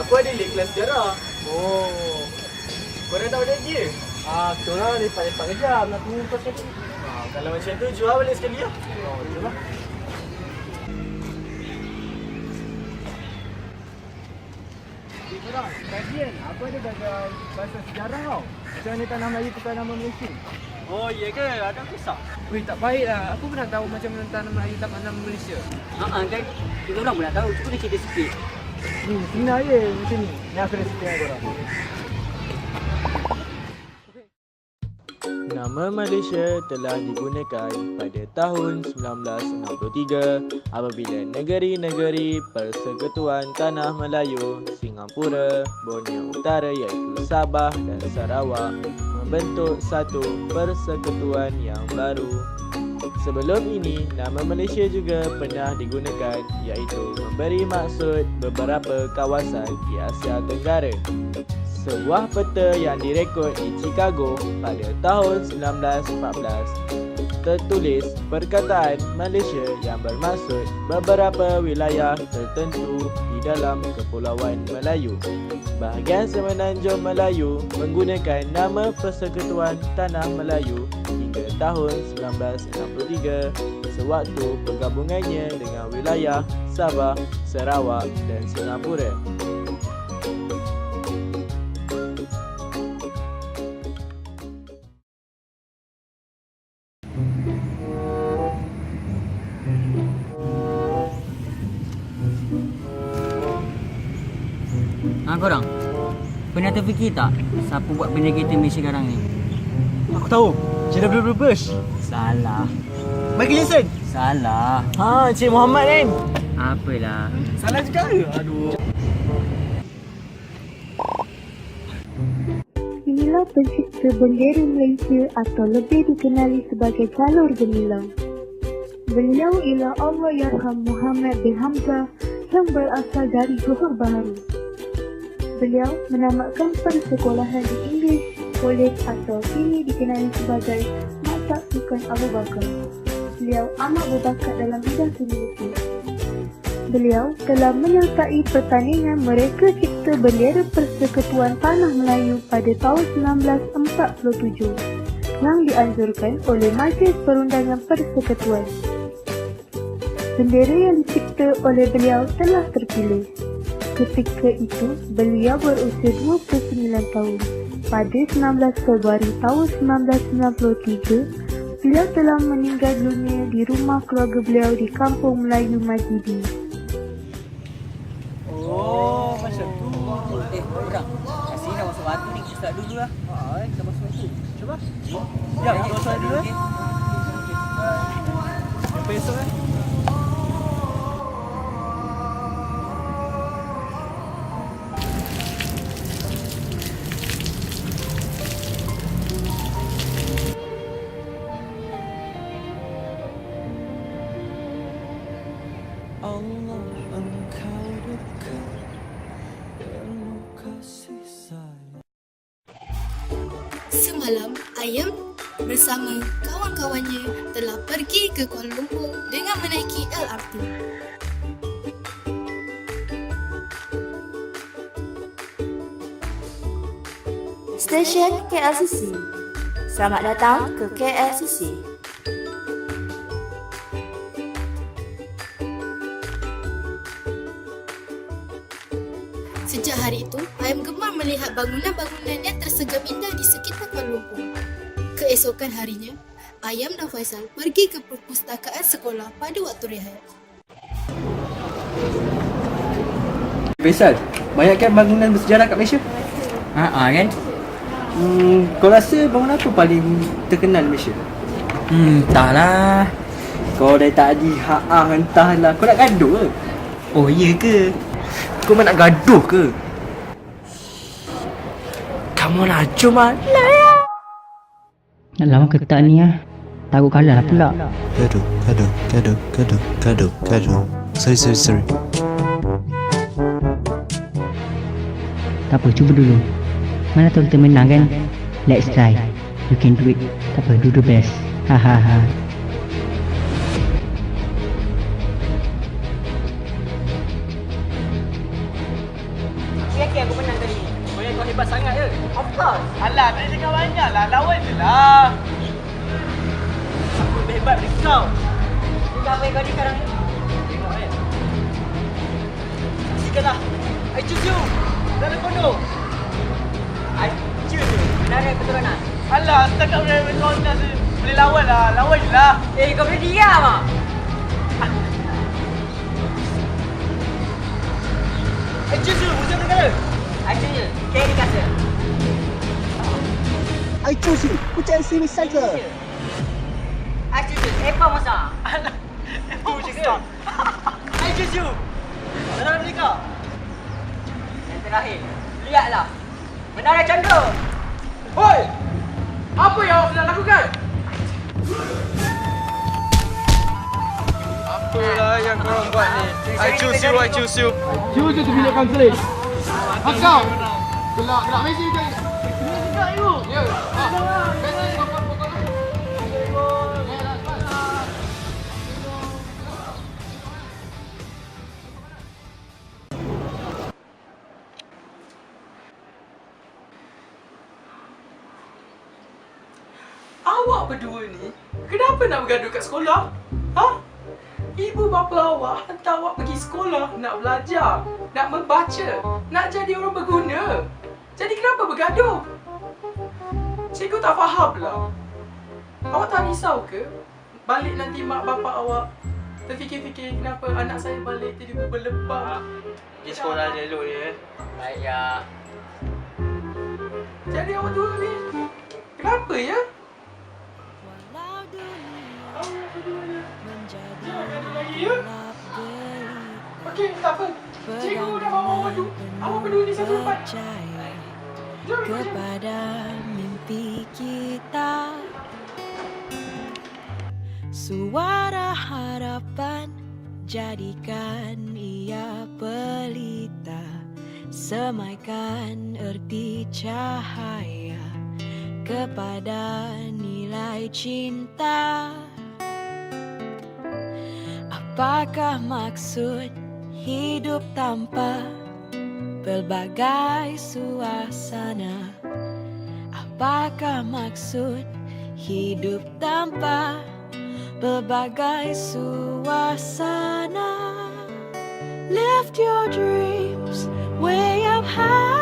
aku ada lead kelas sejarah. Oh. Korang dah ada lagi? Ah, kita orang lepak-lepak kejap nak tunggu kau sekali. Ha, kalau macam tu, jual balik sekali lah. Oh, jom lah. Korang, kajian. Aku ada belajar bahasa sejarah tau. Macam mana tanah Melayu tukar nama Malaysia. Oh, iya ke? Ada kisah? Weh tak baik lah. Aku pernah tahu macam mana tanah Melayu tak nama Malaysia. Haa kan Kita orang pun nak tahu Cuba dia cerita sikit Macam ni. Aku dah. Nama Malaysia telah digunakan pada tahun 1963 apabila negeri-negeri Persekutuan Tanah Melayu, Singapura, Borneo Utara iaitu Sabah dan Sarawak membentuk satu persekutuan yang baru. Sebelum ini, nama Malaysia juga pernah digunakan iaitu memberi maksud beberapa kawasan di Asia Tenggara. Sebuah peta yang direkod di Chicago pada tahun 1914 tertulis perkataan Malaysia yang bermaksud beberapa wilayah tertentu di dalam Kepulauan Melayu. Bahagian semenanjung Melayu menggunakan nama Persekutuan Tanah Melayu hingga tahun 1963 sewaktu pergabungannya dengan wilayah Sabah, Sarawak dan Singapura. Haa korang Pernah terfikir tak Siapa buat benda kereta Malaysia sekarang ni Aku tahu. JW Bush. Salah Bagi lesen. Salah Ha, Cik Muhammad kan? Apalah Salah juga ke? Aduh. Inilah pencipta bendera Malaysia atau lebih dikenali sebagai Jalur Gemilang. Beliau ialah Allah Yarham Muhammad bin Hamzah yang berasal dari Johor Bahru. Beliau menamatkan persekolahan di English College atau kini dikenali sebagai Maktab Sultan Abu Bakar. Beliau amat berbakat dalam bidang seni. Beliau telah menyertai pertandingan mereka cipta bendera Persekutuan Tanah Melayu pada tahun 1947 yang dianjurkan oleh Majlis Perundangan Persekutuan. Bendera yang dicipta oleh beliau telah terpilih. Ketika itu, beliau berusia 29 tahun. Pada 19 Februari tahun 1993, beliau telah meninggal dunia di rumah keluarga beliau di Kampung Melayu Majidi. Oh, macam tu. Eh korang Kasih dah masuk batu ni Kita start dulu lah Ha, eh, kita masuk lagi. Cuba. Ya, kita masuk dulu eh. Sampai esok eh. Semalam, Ayam bersama kawan-kawannya telah pergi ke Kuala Lumpur dengan menaiki LRT. Stesen KLCC. Selamat datang ke KLCC. Sejak hari itu, Ayam gemar melihat bangunan-bangunan yang tersegam Keesokan harinya, Ayam dan Faisal pergi ke perpustakaan sekolah pada waktu rehat. Faisal, banyak kan bangunan bersejarah kat Malaysia? Haa kan Hmm, kau rasa bangunan apa paling terkenal di Malaysia? Hmm entahlah Kau dah tadi haa entahlah. Kau nak gaduh ke? Oh iya ke Kau memang nak gaduh ke? Kamu nak Lama ketak ni lah Takut kalah lah pula. Gaduh, gaduh, gaduh, gaduh, gaduh, gaduh. Sorry, sorry, sorry. Tak apa cuba dulu. Mana tahu kita menang kan? Let's try. You can do it. Tak apa do the best. Hahaha hebat Payah cakap banyak lah. Lawan je lah. Aku lebih hebat dari kau. Apa yang kau ni sekarang ni? Tengok eh. Saksikanlah. I choose you. Dari kono. I choose you. Menarik keturunan. Alah, setakat boleh kau nak boleh lawan lah. Lawan je lah. Eh, kau boleh diam ah. I choose you. Musuh negara. I choose you. Kata. I choose you. Pucat sini saja. I choose you. Epa masa. Je ke? I choose you. Boleh kau? Yang terakhir. Lihatlah. Menara Chandra. Hoi! Apa yang awak sedang lakukan? Apalah yang korang buat ni? I choose you, I choose you. Cuba tu bilik kaunseling. Hakau. Gelak, gelak mesin je. Awak berdua ni Kenapa nak bergaduh kat sekolah? Ha? Ibu bapa awak hantar awak pergi sekolah nak belajar, nak membaca, nak jadi orang berguna. Jadi kenapa bergaduh? Cikgu tak faham lah. Awak tak risau ke? Balik nanti mak bapak awak terfikir-fikir kenapa anak saya balik tiba berlebam. Pergi sekolah je elok dia. Baik ya. Jadi awak dua ni kenapa ya? Cikgu. kepada mimpi kita Suara harapan jadikan ia pelita Semaikan erti cahaya kepada nilai cinta Apakah maksud hidup tanpa pelbagai suasana. Apakah maksud hidup tanpa pelbagai suasana? Lift your dreams way up high